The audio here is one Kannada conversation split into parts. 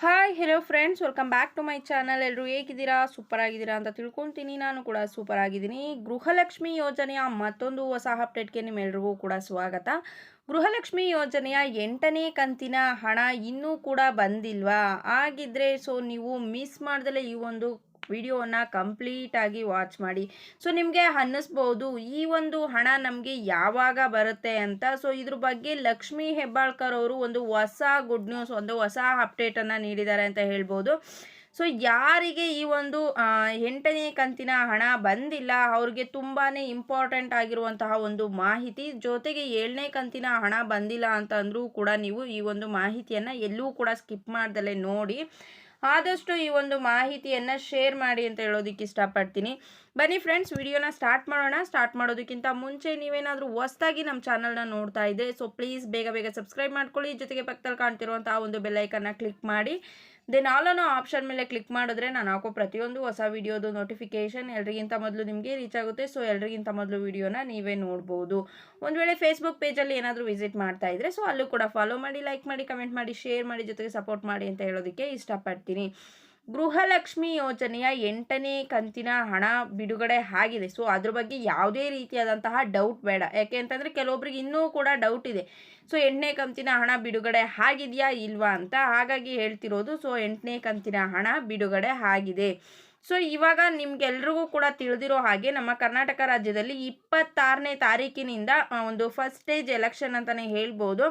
Hi hello friends welcome back to my channel ಎಲ್ಲರೂ ಹೇಗಿದ್ದೀರಾ? ಸೂಪರ್ ಆಗಿದ್ದೀರಾ ಅಂತ ತಿಳ್ಕೊತೀನಿ. ನಾನು ಕೂಡ ಸೂಪರ್ ಆಗಿದ್ದೀನಿ ಗೃಹಲಕ್ಷ್ಮಿ ಯೋಜನೆಯ ಮತ್ತೊಂದು ಹೊಸ ಅಪ್ಡೇಟ್ಗೆ ನಿಮ್ಮೆಲ್ರಿಗೂ ಕೂಡ ಸ್ವಾಗತ. ಗೃಹಲಕ್ಷ್ಮಿ ಯೋಜನೆಯ ಎಂಟನೇ ಕಂತಿನ ಹಣ ಇನ್ನೂ ಕೂಡ ಬಂದಿಲ್ವಾ? ಹಾಗಿದ್ರೆ ಸೊ ನೀವು ಮಿಸ್ ಮಾಡ್ದಲೇ ಈ ಒಂದು ವಿಡಿಯೋವನ್ನು ಕಂಪ್ಲೀಟಾಗಿ ವಾಚ್ ಮಾಡಿ. ಸೊ, ನಿಮಗೆ ಅನ್ನಿಸ್ಬೋದು, ಈ ಒಂದು ಹಣ ನಮಗೆ ಯಾವಾಗ ಬರುತ್ತೆ ಅಂತ. ಸೊ, ಇದ್ರ ಬಗ್ಗೆ ಲಕ್ಷ್ಮೀ ಹೆಬ್ಬಾಳ್ಕರ್ ಅವರು ಒಂದು ಹೊಸ ಗುಡ್ ನ್ಯೂಸ್ ಒಂದು ಹೊಸ ಅಪ್ಡೇಟನ್ನು ನೀಡಿದ್ದಾರೆ ಅಂತ ಹೇಳ್ಬೋದು. ಸೊ, ಯಾರಿಗೆ ಈ ಒಂದು ಎಂಟನೇ ಕಂತಿನ ಹಣ ಬಂದಿಲ್ಲ, ಅವ್ರಿಗೆ ತುಂಬಾ ಇಂಪಾರ್ಟೆಂಟ್ ಆಗಿರುವಂತಹ ಒಂದು ಮಾಹಿತಿ, ಜೊತೆಗೆ ಏಳನೇ ಕಂತಿನ ಹಣ ಬಂದಿಲ್ಲ ಅಂತ ಅಂದರೂ ಕೂಡ ನೀವು ಈ ಒಂದು ಮಾಹಿತಿಯನ್ನು ಎಲ್ಲೂ ಕೂಡ ಸ್ಕಿಪ್ ಮಾಡ್ದಲೇ ನೋಡಿ. ಆದಷ್ಟು ಈ ಒಂದು ಮಾಹಿತಿಯನ್ನು ಶೇರ್ ಮಾಡಿ ಅಂತ ಹೇಳೋದಕ್ಕೆ ಇಷ್ಟಪಡ್ತೀನಿ. ಬನ್ನಿ ಫ್ರೆಂಡ್ಸ್ ವಿಡಿಯೋನ ಸ್ಟಾರ್ಟ್ ಮಾಡೋಣ. ಸ್ಟಾರ್ಟ್ ಮಾಡೋದಕ್ಕಿಂತ ಮುಂಚೆ ನೀವೇನಾದರೂ ಹೊಸದಾಗಿ ನಮ್ಮ ಚಾನಲ್ನ ನೋಡ್ತಾ ಇದ್ದೆ ಸೊ ಪ್ಲೀಸ್ ಬೇಗ ಬೇಗ ಸಬ್ಸ್ಕ್ರೈಬ್ ಮಾಡ್ಕೊಳ್ಳಿ. ಜೊತೆಗೆ ಪಕ್ಕದಲ್ಲಿ ಕಾಣ್ತಿರುವಂಥ ಒಂದು ಬೆಲ್ಲೈಕನ್ನ ಕ್ಲಿಕ್ ಮಾಡಿ. ದೆನ್ ಆಲ್ ಆಪ್ಷನ್ ಮೇಲೆ ಕ್ಲಿಕ್ ಮಾಡಿದ್ರೆ ನಾನು ಹಾಕೋ ಪ್ರತಿಯೊಂದು ಹೊಸ ವಿಡಿಯೋದು ನೋಟಿಫಿಕೇಶನ್ ಎಲ್ರಿಗಿಂತ ಮೊದಲು ನಿಮಗೆ ರೀಚ್ ಆಗುತ್ತೆ. ಸೊ ಎಲ್ರಿಗಿಂತ ಮೊದಲು ವಿಡಿಯೋನ ನೀವೇ ನೋಡ್ಬೋದು. ಒಂದು ವೇಳೆ ಫೇಸ್ಬುಕ್ ಪೇಜಲ್ಲಿ ಏನಾದರೂ ವಿಸಿಟ್ ಮಾಡ್ತಾ ಇದ್ರೆ ಸೊ ಅಲ್ಲೂ ಕೂಡ ಫಾಲೋ ಮಾಡಿ ಲೈಕ್ ಮಾಡಿ ಕಮೆಂಟ್ ಮಾಡಿ ಶೇರ್ ಮಾಡಿ, ಜೊತೆಗೆ ಸಪೋರ್ಟ್ ಮಾಡಿ ಅಂತ ಹೇಳೋದಕ್ಕೆ ಇಷ್ಟಪಡ್ತೀನಿ. ಗೃಹಲಕ್ಷ್ಮಿ ಯೋಜನೆಯ ಎಂಟನೇ ಕಂತಿನ ಹಣ ಬಿಡುಗಡೆ ಆಗಿದೆ. ಸೊ ಅದ್ರ ಬಗ್ಗೆ ಯಾವುದೇ ರೀತಿಯಾದಂತಹ ಡೌಟ್ ಬೇಡ. ಯಾಕೆ ಅಂತಂದರೆ ಕೆಲವೊಬ್ರಿಗೆ ಇನ್ನೂ ಕೂಡ ಡೌಟ್ ಇದೆ. ಸೊ ಎಂಟನೇ ಕಂತಿನ ಹಣ ಬಿಡುಗಡೆ ಆಗಿದೆಯಾ ಇಲ್ವಾ ಅಂತ ಹಾಗಾಗಿ ಹೇಳ್ತಿರೋದು. ಸೊ ಎಂಟನೇ ಕಂತಿನ ಹಣ ಬಿಡುಗಡೆ ಆಗಿದೆ. ಸೊ ಇವಾಗ ನಿಮ್ಗೆಲ್ರಿಗೂ ಕೂಡ ತಿಳಿದಿರೋ ಹಾಗೆ ನಮ್ಮ ಕರ್ನಾಟಕ ರಾಜ್ಯದಲ್ಲಿ ಇಪ್ಪತ್ತಾರನೇ ತಾರೀಕಿನಿಂದ ಒಂದು ಫಸ್ಟ್ ಸ್ಟೇಜ್ ಎಲೆಕ್ಷನ್ ಅಂತಲೇ ಹೇಳ್ಬೋದು.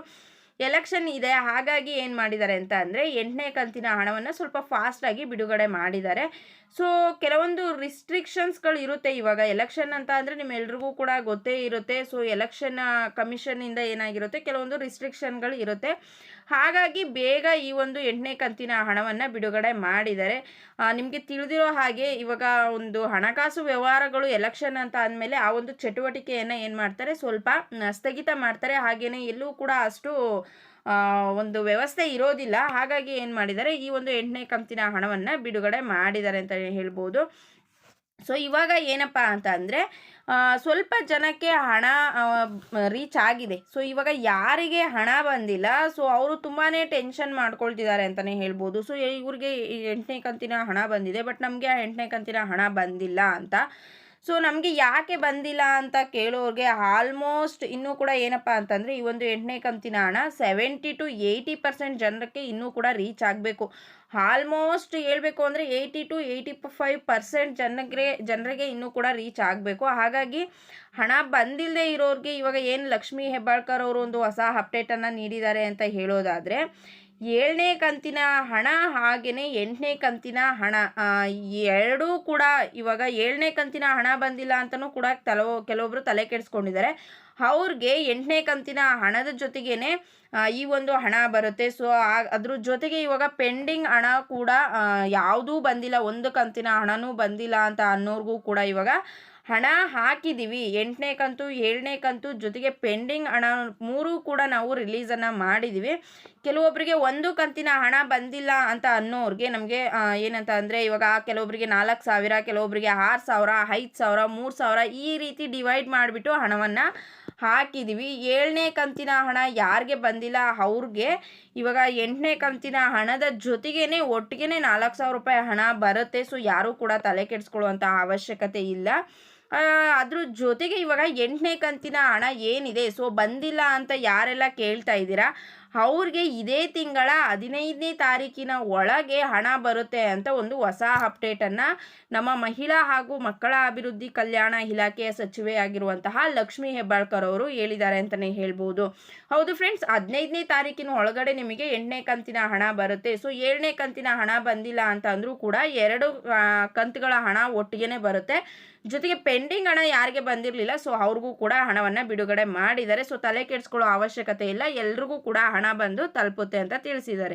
ಎಲೆಕ್ಷನ್ ಇದೆ, ಹಾಗಾಗಿ ಏನು ಮಾಡಿದ್ದಾರೆ ಅಂತ ಅಂದರೆ ಎಂಟನೇ ಕಂತಿನ ಹಣವನ್ನು ಸ್ವಲ್ಪ ಫಾಸ್ಟಾಗಿ ಬಿಡುಗಡೆ ಮಾಡಿದ್ದಾರೆ. ಸೊ ಕೆಲವೊಂದು ರಿಸ್ಟ್ರಿಕ್ಷನ್ಸ್ಗಳು ಇರುತ್ತೆ ಇವಾಗ. ಎಲೆಕ್ಷನ್ ಅಂತ ಅಂದರೆ ನಿಮ್ಮೆಲ್ರಿಗೂ ಕೂಡ ಗೊತ್ತೇ ಇರುತ್ತೆ. ಸೊ ಎಲೆಕ್ಷನ್ ಕಮಿಷನಿಂದ ಏನಾಗಿರುತ್ತೆ? ಕೆಲವೊಂದು ರಿಸ್ಟ್ರಿಕ್ಷನ್ಗಳು ಇರುತ್ತೆ. ಹಾಗಾಗಿ ಬೇಗ ಈ ಒಂದು ಎಂಟನೇ ಕಂತಿನ ಹಣವನ್ನು ಬಿಡುಗಡೆ ಮಾಡಿದ್ದಾರೆ. ನಿಮಗೆ ತಿಳಿದಿರೋ ಹಾಗೆ ಇವಾಗ ಒಂದು ಹಣಕಾಸು ವ್ಯವಹಾರಗಳು ಎಲೆಕ್ಷನ್ ಅಂತ ಅಂದಮೇಲೆ ಆ ಒಂದು ಚಟುವಟಿಕೆಯನ್ನು ಏನು ಮಾಡ್ತಾರೆ? ಸ್ವಲ್ಪ ಸ್ಥಗಿತ ಮಾಡ್ತಾರೆ. ಹಾಗೆಯೇ ಎಲ್ಲೂ ಕೂಡ ಅಷ್ಟು ಒಂದು ವ್ಯವಸ್ಥೆ ಇರೋದಿಲ್ಲ. ಹಾಗಾಗಿ ಏನು ಮಾಡಿದ್ದಾರೆ, ಈ ಒಂದು ಎಂಟನೇ ಕಂತಿನ ಹಣವನ್ನು ಬಿಡುಗಡೆ ಮಾಡಿದ್ದಾರೆ ಅಂತ ಹೇಳ್ಬೋದು. ಸೊ ಇವಾಗ ಏನಪ್ಪ ಅಂತ ಅಂದರೆ ಸ್ವಲ್ಪ ಜನಕ್ಕೆ ಹಣ ರೀಚ್ ಆಗಿದೆ. ಸೊ ಇವಾಗ ಯಾರಿಗೆ ಹಣ ಬಂದಿಲ್ಲ ಸೊ ಅವರು ತುಂಬಾ ಟೆನ್ಷನ್ ಮಾಡ್ಕೊಳ್ತಿದ್ದಾರೆ ಅಂತಲೇ ಹೇಳ್ಬೋದು. ಸೊ ಇವ್ರಿಗೆ ಎಂಟನೇ ಕಂತಿನ ಹಣ ಬಂದಿದೆ ಬಟ್ ನಮಗೆ ಆ ಎಂಟನೇ ಕಂತಿನ ಹಣ ಬಂದಿಲ್ಲ ಅಂತ ಸೊ ನಮಗೆ ಯಾಕೆ ಬಂದಿಲ್ಲ ಅಂತ ಕೇಳೋರಿಗೆ ಆಲ್ಮೋಸ್ಟ್ ಇನ್ನೂ ಕೂಡ ಏನಪ್ಪ ಅಂತಂದರೆ, ಈ ಒಂದು ಎಂಟನೇ ಕಂತಿನ ಹಣ ಸೆವೆಂಟಿ ಟು ಏಯ್ಟಿ ಪರ್ಸೆಂಟ್ ಜನರಿಗೆ ಇನ್ನೂ ಕೂಡ ರೀಚ್ ಆಗಬೇಕು. ಆಲ್ಮೋಸ್ಟ್ ಹೇಳಬೇಕು ಅಂದರೆ eighty to eighty five percent ಜನರಿಗೆ ಜನರಿಗೆ ಇನ್ನೂ ಕೂಡ ರೀಚ್ ಆಗಬೇಕು. ಹಾಗಾಗಿ ಹಣ ಬಂದಿಲ್ಲದೆ ಇರೋರಿಗೆ ಇವಾಗ ಏನು ಲಕ್ಷ್ಮೀ ಹೆಬ್ಬಾಳ್ಕರ್ ಅವರು ಒಂದು ಹೊಸ ಅಪ್ಡೇಟನ್ನು ನೀಡಿದ್ದಾರೆ ಅಂತ ಹೇಳೋದಾದರೆ ಏಳನೇ ಕಂತಿನ ಹಣ ಹಾಗೆಯೇ ಎಂಟನೇ ಕಂತಿನ ಹಣ. ಎರಡೂ ಕೂಡ ಇವಾಗ ಏಳನೇ ಕಂತಿನ ಹಣ ಬಂದಿಲ್ಲ ಅಂತಲೂ ಕೂಡ ಕೆಲವು ಕೆಲವೊಬ್ಬರು ತಲೆ ಕೆಡಿಸ್ಕೊಂಡಿದ್ದಾರೆ. ಅವ್ರಿಗೆ ಎಂಟನೇ ಕಂತಿನ ಹಣದ ಜೊತೆಗೇನೆ ಈ ಒಂದು ಹಣ ಬರುತ್ತೆ. ಸೊ ಅದ್ರ ಜೊತೆಗೆ ಇವಾಗ ಪೆಂಡಿಂಗ್ ಹಣ ಕೂಡ ಯಾವುದೂ ಬಂದಿಲ್ಲ. ಒಂದು ಕಂತಿನ ಹಣನೂ ಬಂದಿಲ್ಲ ಅಂತ ಅನ್ನೋರ್ಗೂ ಕೂಡ ಇವಾಗ ಹಣ ಹಾಕಿದ್ದೀವಿ ಎಂಟನೇ ಕಂತು, ಏಳನೇ ಕಂತು ಜೊತೆಗೆ ಪೆಂಡಿಂಗ್ ಹಣ ಮೂರೂ ಕೂಡ ನಾವು ರಿಲೀಸನ್ನು ಮಾಡಿದ್ದೀವಿ ಕೆಲವೊಬ್ಬರಿಗೆ ಒಂದು ಕಂತಿನ ಹಣ ಬಂದಿಲ್ಲ ಅಂತ ಅನ್ನೋರಿಗೆ ನಮಗೆ ಏನಂತ ಅಂದರೆ ಇವಾಗ ಕೆಲವೊಬ್ಬರಿಗೆ ನಾಲ್ಕು ಸಾವಿರ ಕೆಲವೊಬ್ಬರಿಗೆ ಆರು ಸಾವಿರ, ಐದು ಸಾವಿರ, ಮೂರು ಸಾವಿರ ಈ ರೀತಿ ಡಿವೈಡ್ ಮಾಡಿಬಿಟ್ಟು ಹಣವನ್ನು ಹಾಕಿದ್ದೀವಿ ಏಳನೇ ಕಂತಿನ ಹಣ ಯಾರಿಗೆ ಬಂದಿಲ್ಲ? ಅವ್ರಿಗೆ ಇವಾಗ ಎಂಟನೇ ಕಂತಿನ ಹಣದ ಜೊತೆಗೇ ಒಟ್ಟಿಗೆ ನಾಲ್ಕು ಸಾವಿರ ರೂಪಾಯಿ ಹಣ ಬರುತ್ತೆ. ಸೊ ಯಾರೂ ಕೂಡ ತಲೆ ಕೆಡಿಸ್ಕೊಳ್ಳುವಂಥ ಅವಶ್ಯಕತೆ ಇಲ್ಲ. ಅದ್ರ ಜೊತೆಗೆ ಇವಾಗ ಎಂಟನೇ ಕಂತಿನ ಹಣ ಏನಿದೆ? ಸೊ ಬಂದಿಲ್ಲ ಅಂತ ಯಾರೆಲ್ಲ ಕೇಳ್ತಾ ಇದ್ದೀರಾ? ಅವ್ರಿಗೆ ಇದೇ ತಿಂಗಳ ಹದಿನೈದನೇ ತಾರೀಕಿನ ಒಳಗೆ ಹಣ ಬರುತ್ತೆ ಅಂತ ಒಂದು ಹೊಸ ಅಪ್ಡೇಟನ್ನು ನಮ್ಮ ಮಹಿಳಾ ಹಾಗೂ ಮಕ್ಕಳ ಅಭಿವೃದ್ಧಿ ಕಲ್ಯಾಣ ಇಲಾಖೆಯ ಸಚಿವೆ ಆಗಿರುವಂತಹ ಲಕ್ಷ್ಮಿ ಹೆಬ್ಬಾಳ್ಕರ್ ಅವರು ಹೇಳಿದ್ದಾರೆ ಅಂತಲೇ ಹೇಳ್ಬೋದು. ಹೌದು ಫ್ರೆಂಡ್ಸ್ ಹದಿನೈದನೇ ತಾರೀಕಿನ ಒಳಗಡೆ ನಿಮಗೆ ಎಂಟನೇ ಕಂತಿನ ಹಣ ಬರುತ್ತೆ. ಸೊ ಏಳನೇ ಕಂತಿನ ಹಣ ಬಂದಿಲ್ಲ ಅಂತ ಅಂದರೂ ಕೂಡ ಎರಡು ಕಂತುಗಳ ಹಣ ಒಟ್ಟಿಗೆ ಬರುತ್ತೆ. ಜೊತೆಗೆ ಪೆಂಡಿಂಗ್ ಹಣ ಯಾರಿಗೆ ಬಂದಿರಲಿಲ್ಲ ಸೊ ಅವ್ರಿಗೂ ಕೂಡ ಹಣವನ್ನು ಬಿಡುಗಡೆ ಮಾಡಿದ್ದಾರೆ. ಸೊ ತಲೆ ಕೆಡಿಸ್ಕೊಳ್ಳೋ ಅವಶ್ಯಕತೆ ಇಲ್ಲ. ಎಲ್ರಿಗೂ ಕೂಡ ಹಣ ಬಂದು ತಲುಪುತ್ತೆ ಅಂತ ತಿಳಿಸಿದ್ದಾರೆ.